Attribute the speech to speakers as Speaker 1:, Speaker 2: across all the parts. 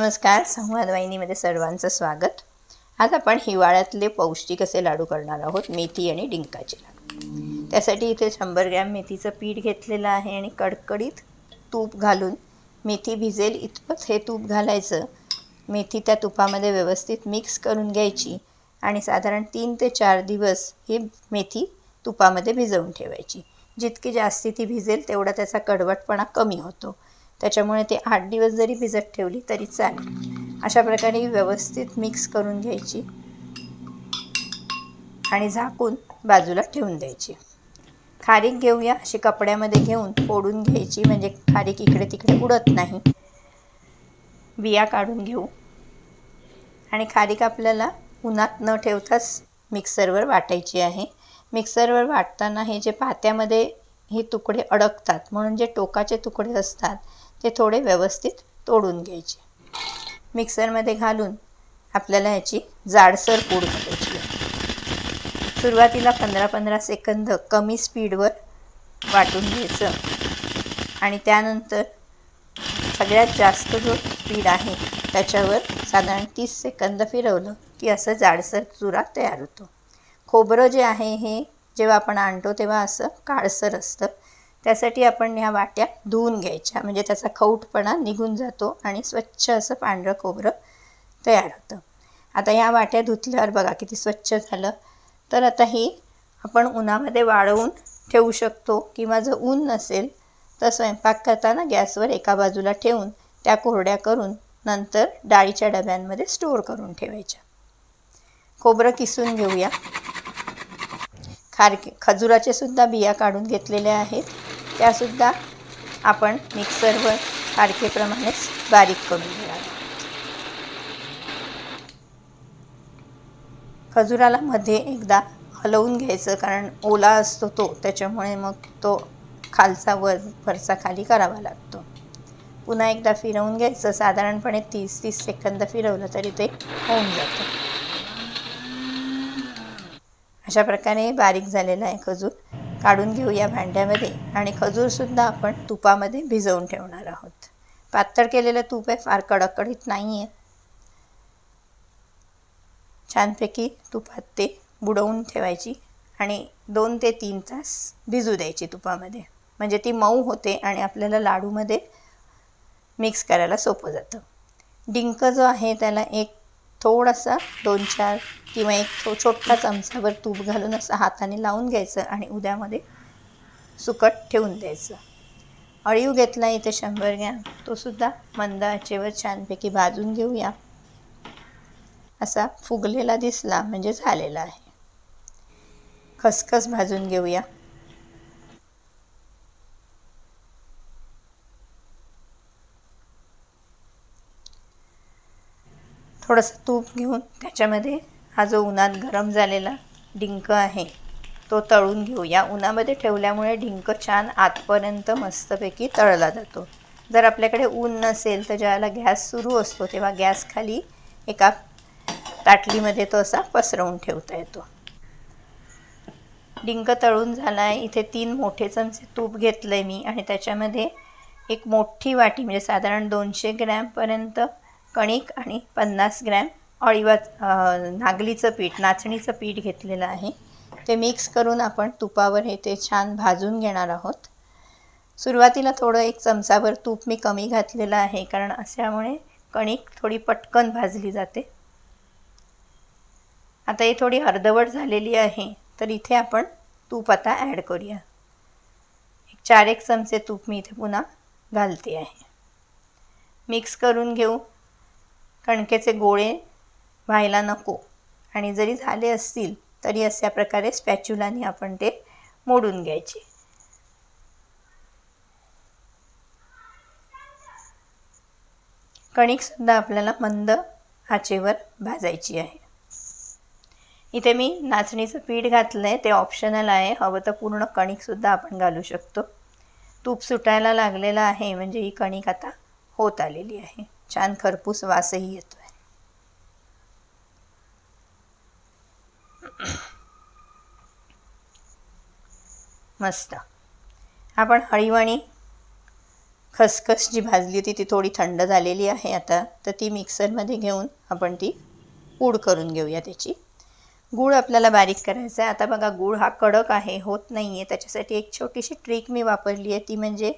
Speaker 1: नमस्कार संवाद वाहिनीमध्ये सर्वांचं स्वागत. आज आपण हिवाळ्यातले पौष्टिक असे लाडू करणार आहोत मेथी आणि डिंकाचे लाडू. त्यासाठी इथे शंभर ग्रॅम मेथीचं पीठ घेतलेलं आहे आणि कडकडीत तूप घालून मेथी भिजेल इतपत हे तूप घालायचं. मेथी त्या तुपामध्ये व्यवस्थित मिक्स करून घ्यायची आणि साधारण तीन ते चार दिवस ही मेथी तुपामध्ये भिजवून ठेवायची. जितकी जास्ती ती भिजेल तेवढा त्याचा कडवटपणा कमी होतो. त्याच्यामुळे ते आठ दिवस जरी भिजत ठेवली तरी चालेल. अशा प्रकारे व्यवस्थित मिक्स करून घ्यायची आणि झाकून बाजूला ठेवून द्यायची. खारीक घेऊया अशी कपड्यामध्ये घेऊन फोडून घ्यायची म्हणजे खारीक इकडे तिकडे उडत नाही. बिया काढून घेऊ. आणि खारीक आपल्याला उन्हात न ठेवताच मिक्सरवर वाटायची आहे. मिक्सरवर वाटताना हे जे पात्यामध्ये हे तुकडे अडकतात म्हणून जे टोकाचे तुकडे असतात ते थोडे व्यवस्थित तोडून घ्यायचे. मिक्सरमध्ये घालून आपल्याला याची जाडसर पूड करायची आहे. सुरुवातीला पंधरा पंधरा सेकंद कमी स्पीडवर वाटून घ्यायचं. आणि त्यानंतर सगळ्यात जास्त जो स्पीड आहे त्याच्यावर साधारण तीस सेकंद फिरवलं की असं जाडसर चुरा तयार होतो. खोबरं जे आहे हे जेव्हा आपण आणतो तेव्हा असं काळसर असतं. त्यासाठी आपण ह्या वाट्या धुवून घ्यायच्या. म्हणजे त्याचा खौटपणा निघून जातो आणि स्वच्छ असं पांढरं खोबरं तयार होतं. आता ह्या वाट्या धुतल्यावर बघा किती स्वच्छ झालं. तर आता ही आपण उन्हामध्ये वाळवून ठेवू शकतो किंवा जर ऊन नसेल तर स्वयंपाक करताना गॅसवर एका बाजूला ठेवून त्या कोरड्या करून नंतर डाळीच्या डब्यांमध्ये स्टोअर करून ठेवायच्या. खोबरं किसून घेऊया. खारके खजुराचे सुद्धा बिया काढून घेतलेल्या आहेत. त्यासुद्धा आपण मिक्सरवर सारखेप्रमाणेच बारीक करून घ्या खजुराला मध्ये एकदा हलवून घ्यायचं कारण ओला असतो तो त्याच्यामुळे मग तो खालचा वर वरचा खाली करावा लागतो. पुन्हा एकदा फिरवून घ्यायचं साधारणपणे तीस तीस सेकंद फिरवलं तरी ते होऊन जातं. अशा प्रकारे बारीक झालेला आहे खजूर. काढून घेऊया भांड्यामध्ये आणि खजूरसुद्धा आपण तुपामध्ये भिजवून ठेवणार आहोत. पातळ केलेलं तूप आहे फार कडकडीत नाही आहे छानपैकी तुपात ते बुडवून ठेवायची आणि दोन ते तीन तास भिजू द्यायची तुपामध्ये. म्हणजे ती मऊ होते आणि आपल्याला लाडूमध्ये मिक्स करायला सोपं जातं. डिंक जो आहे त्याला एक थोडासा दोन चार किंवा एक थो छोटा चमचाभर तूप घालून असं हाताने लावून घ्यायचं आणि उद्यामध्ये सुकट ठेवून द्यायचं. अळीव घेतला इथे शंभर ग्रॅम तोसुद्धा मंद आचेवर छानपैकी भाजून घेऊया. असा फुगलेला दिसला म्हणजे झालेला आहे. खसखस भाजून घेऊया. थोडंसं तूप घेऊन त्याच्यामध्ये हा जो उन्हात गरम झालेला डिंक आहे तो तळून घेऊ. या उन्हामध्ये ठेवल्यामुळे डिंक छान आतपर्यंत मस्तपैकी तळला जातो. जर आपल्याकडे ऊन नसेल तर ज्यावेळेला गॅस सुरू असतो तेव्हा गॅस खाली एका ताटलीमध्ये तो असा पसरवून ठेवता येतो. डिंक तळून झाला आहे इथे तीन मोठे चमचे तूप घेतलं आहे मी आणि त्याच्यामध्ये एक मोठी वाटी म्हणजे साधारण दोनशे ग्रॅमपर्यंत कणिक आणि पन्नास ग्रॅम अळीवा नागलीचं पीठ नाचणीचं पीठ घेतलेलं आहे. ते मिक्स करून आपण तुपावर हे ते छान भाजून घेणार आहोत. सुरुवातीला थोडं एक चमचाभर तूप मी कमी घातलेलं आहे कारण अशामुळे कणिक थोडी पटकन भाजली जाते. आता ही थोडी अर्धवट झालेली आहे तर इथे आपण तूप आता ॲड करूया. एक चार एक चमचे तूप मी इथे पुन्हा घालते आहे. मिक्स करून घेऊ. कणकेचे गोळे व्हायला नको. आणि जरी झाले असतील तरी अशा प्रकारे स्पॅच्युलाने आपण ते मोडून घ्यायचे. कणिकसुद्धा आपल्याला मंद आचेवर भाजायची आहे. इथे मी नाचणीचं पीठ घातलं आहे ते ऑप्शनल आहे. हवं तर पूर्ण कणिकसुद्धा आपण घालू शकतो. तूप सुटायला लागलेलं आहे म्हणजे ही कणिक आता होत आलेली आहे. छान खरपूस वासही येतो आहे मस्त. आपण हळीवाणी खसखस जी भाजली होती ती थोडी थंड झालेली आहे आता. तर ती मिक्सरमध्ये घेऊन आपण ती पूड करून घेऊया त्याची. गूळ आपल्याला बारीक करायचा आहे. आता बघा गूळ हा कडक आहे होत नाही आहे त्याच्यासाठी एक छोटीशी ट्रिक मी वापरली आहे. ती म्हणजे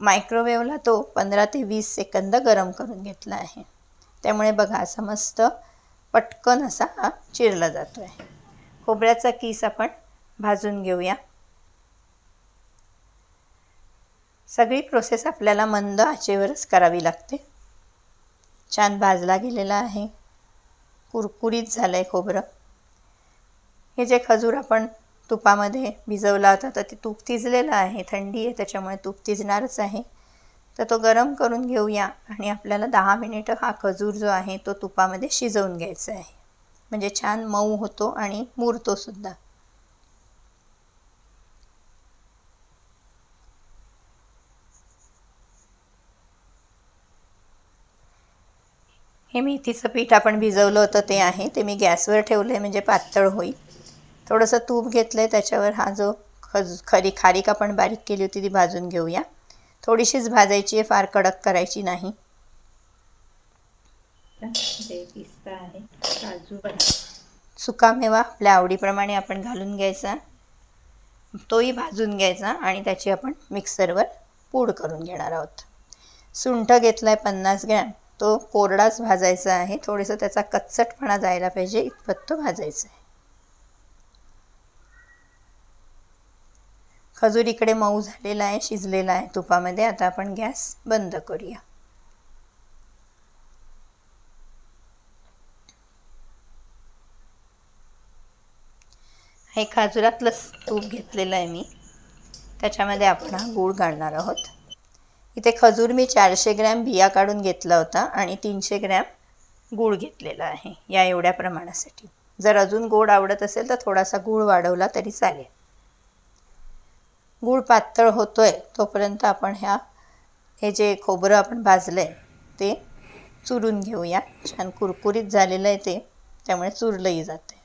Speaker 1: मायक्रोवेवला तो पंधरा ते वीस सेकंद गरम करून घेतला आहे. त्यामुळे बघा असा मस्त पटकन असा हा चिरला जातो आहे खोबऱ्याचा किस आपण भाजून घेऊया. सगळी प्रोसेस आपल्याला मंद आचेवरच करावी लागते. छान भाजला गेलेला आहे. कुरकुरीत झालं आहे खोबरं. हे जे खजूर आपण तुपामध्ये भिजवला होता तर ते तूप तिजलेलं आहे थंडी आहे त्याच्यामुळे तूप तिजणारच आहे. तर तो गरम करून घेऊया आणि आपल्याला दहा मिनिटं हा खजूर जो आहे तो तुपामध्ये शिजवून घ्यायचा आहे. म्हणजे छान मऊ होतो आणि मुरतो सुद्धा. हे मेथीचं पीठ आपण भिजवलं होतं ते आहे ते मी गॅसवर ठेवलं आहे म्हणजे पातळ होईल. थोडंसं तूप घेतलं आहे त्याच्यावर हा जो खज खरी खारीक आपण बारीक केली होती ती भाजून घेऊया. थोडीशीच भाजायची आहे फार कडक करायची नाही. पिस्ता आहे काजू सुकामेवा आपल्या आवडीप्रमाणे आपण घालून घ्यायचा. तोही भाजून घ्यायचा आणि त्याची आपण मिक्सरवर पूड करून घेणार आहोत. सुंठ घेतला आहे पन्नास ग्रॅम. तो कोरडाच भाजायचा आहे. थोडंसं त्याचा कच्चटपणा जायला पाहिजे इतपत तो भाजायचा आहे. खजूर इकडे मऊ झालेला आहे शिजलेला आहे तुपामध्ये. आता आपण गॅस बंद करूया. हे खाजुरातलं तूप घेतलेलं आहे मी. त्याच्यामध्ये आपण हा गूळ घालणार आहोत. इथे खजूर मी चारशे ग्रॅम बिया काढून घेतला होता आणि तीनशे ग्रॅम गूळ घेतलेला आहे या एवढ्या प्रमाणासाठी. जर अजून गोड आवडत असेल तर थोडासा गूळ वाढवला तरी चालेल. गूळ पातळ होतो आहे तोपर्यंत आपण ह्या हे जे खोबरं आपण भाजलं आहे ते चुरून घेऊया. छान कुरकुरीत झालेलं आहे ते त्यामुळे चुरलंही जाते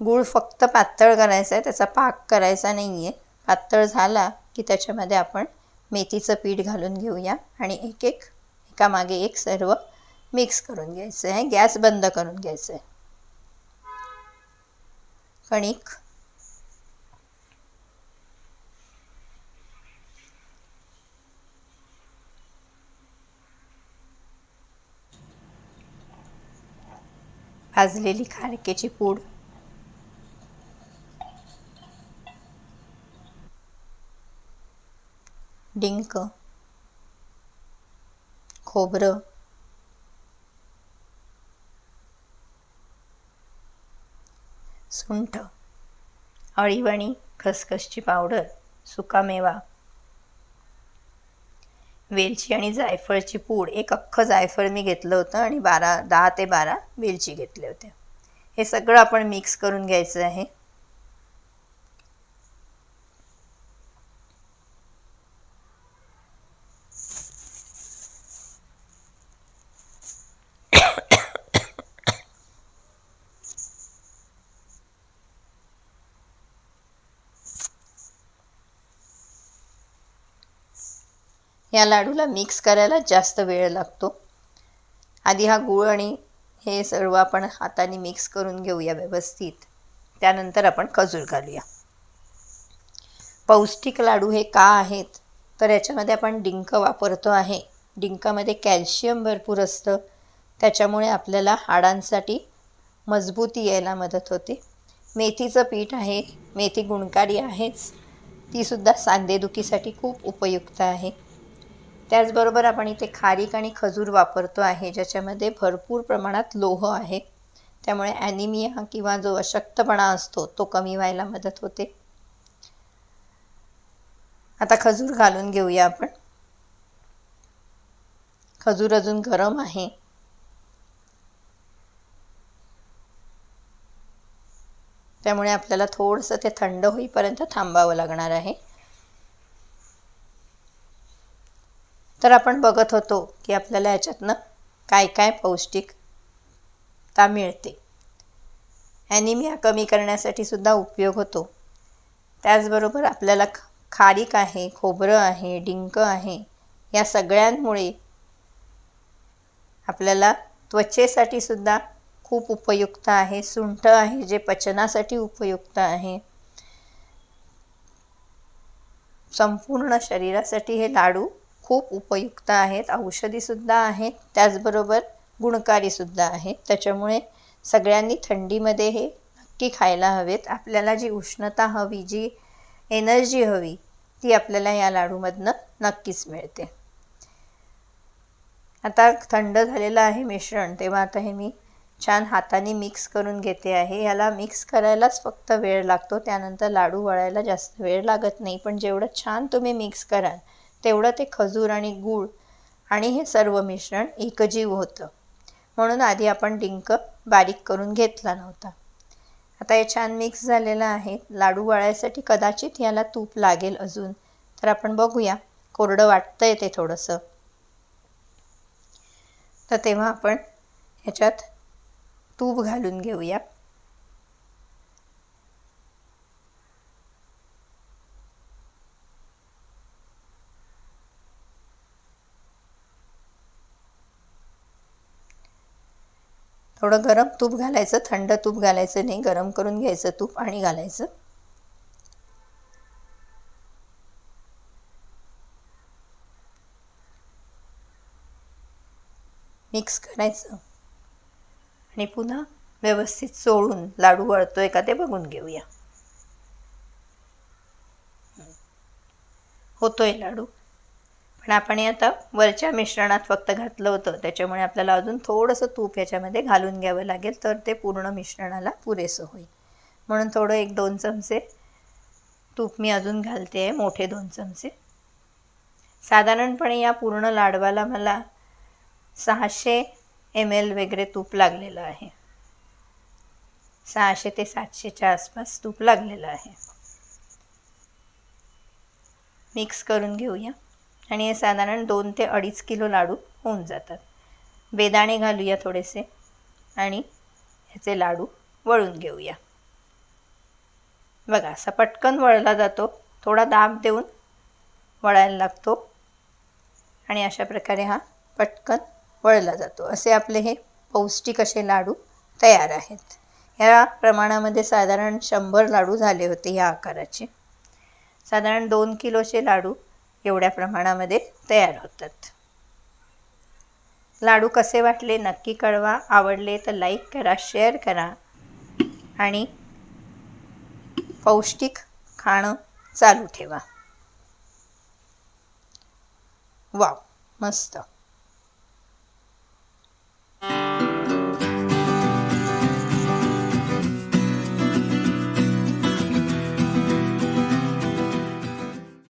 Speaker 1: गूळ फक्त पातळ करायचा आहे त्याचा पाक करायचा नाही आहे पातळ झाला की त्याच्यामध्ये आपण मेथीचं पीठ घालून घेऊया आणि एक एक एकामागे एक सर्व मिक्स करून घ्यायचं आहे गॅस बंद करून घ्यायचं आहे कणिक भाजलेली खारकेची पूड. डिंक. खोबरं. सुंठ. अळीवणी खसखसची पावडर. सुकामेवा. वेलची आणि जायफळची पूड. एक अख्खं जायफळ मी घेतलं होतं आणि बारा दहा ते बारा वेलची घेतल्या होत्या हे सगळं आपण मिक्स करून घ्यायचं आहे. या लाडूला मिक्स करायला जास्त वेळ लागतो. आधी हा गूळ आणि हे सर्व आपण हाताने मिक्स करून घेऊया व्यवस्थित. त्यानंतर आपण खजूर घालूया. पौष्टिक लाडू हे का आहेत? तर याच्यामध्ये आपण डिंक वापरतो आहे. डिंकामध्ये कॅल्शियम भरपूर असतं. त्याच्यामुळे आपल्याला हाडांसाठी मजबूती यायला मदत होते. मेथीचं पीठ आहे. मेथी गुणकारी आहेच. तीसुद्धा सांधेदुखीसाठी खूप उपयुक्त आहे. त्याचबरोबर आपण इथे खारीक आणि खजूर वापरतो आहे ज्याच्यामध्ये भरपूर प्रमाणात लोह आहे. त्यामुळे ॲनिमिया किंवा जो अशक्तपणा असतो तो कमी व्हायला मदत होते. आता खजूर घालून घेऊया आपण. खजूर अजून गरम आहे. त्यामुळे आपल्याला थोडंसं ते थंड होईपर्यंत थांबावं लागणार आहे. तर आपण बघत होतो की आपल्याला याच्यातनं काय काय पौष्टिकता मिळते. ॲनिमिया कमी करण्यासाठी सुद्धा उपयोग होतो. त्याचबरोबर आपल्याला खारीक आहे खोबरं आहे डिंक आहे या सगळ्यांमुळे आपल्याला त्वचेसाठी सुद्धा खूप उपयुक्त आहे. सुंठ आहे जे पचनासाठी उपयुक्त आहे. संपूर्ण शरीरासाठी हे लाडू खूप उपयुक्त आहेत. औषधीसुद्धा आहेत. त्याचबरोबर गुणकारीसुद्धा आहेत. त्याच्यामुळे सगळ्यांनी थंडीमध्ये हे नक्की खायला हवेत. आपल्याला जी उष्णता हवी जी एनर्जी हवी ती आपल्याला या लाडूमधनं नक्कीच मिळते. आता थंड झालेलं आहे मिश्रण. तेव्हा आता हे मी छान हाताने मिक्स करून घेते आहे. याला मिक्स करायलाच फक्त वेळ लागतो. त्यानंतर लाडू वळायला जास्त वेळ लागत नाही. पण जेवढं छान तुम्ही मिक्स कराल तेवढं ते खजूर आणि गूळ आणि हे सर्व मिश्रण एकजीव होतं. म्हणून आधी आपण डिंक बारीक करून घेतला नव्हता. आता हे छान मिक्स झालेलं आहे. लाडू वळायसाठी कदाचित याला तूप लागेल अजून. तर आपण बघूया. कोरडं वाटतं आहे ते थोडंसं. तर तेव्हा आपण ह्याच्यात तूप घालून घेऊया. थोडं गरम तूप घालायचं थंड तूप घालायचं नाही गरम करून घ्यायचं तूप आणि घालायचं. मिक्स करायचं. आणि पुन्हा व्यवस्थित चोळून लाडू वळतोय का ते बघून घेऊया. होतोय लाडू. पण आपण हे आता वरच्या मिश्रणात फक्त घातलं होतं. त्याच्यामुळे आपल्याला अजून थोडंसं तूप याच्यामध्ये घालून घ्यावं लागेल तर ते पूर्ण मिश्रणाला पुरेसं होईल. म्हणून थोडं एक दोन चमचे तूप मी अजून घालते आहे मोठे दोन चमचे. साधारणपणे या पूर्ण लाडवाला मला सहाशे एम एल वगैरे तूप लागलेलं आहे. सहाशे ते सातशेच्या आसपास तूप लागलेलं आहे. मिक्स करून घेऊया. आणि हे साधारण दोन ते अडीच किलो लाडू होऊन जातात. बेदाणे घालूया थोडेसे आणि ह्याचे लाडू वळून घेऊया. बघा असा पटकन वळला जातो. थोडा दाब देऊन वळायला लागतो. आणि अशा प्रकारे हा पटकन वळला जातो. असे आपले हे पौष्टिक असे लाडू तयार आहेत. ह्या प्रमाणामध्ये साधारण शंभर लाडू झाले होते ह्या आकाराचे. साधारण दोन किलोचे लाडू एवढ्या प्रमाणामध्ये तयार होतात. लाडू कसे वाटले नक्की कळवा. आवडले तर लाईक करा शेअर करा. आणि पौष्टिक खाणं चालू ठेवा. वाव मस्त.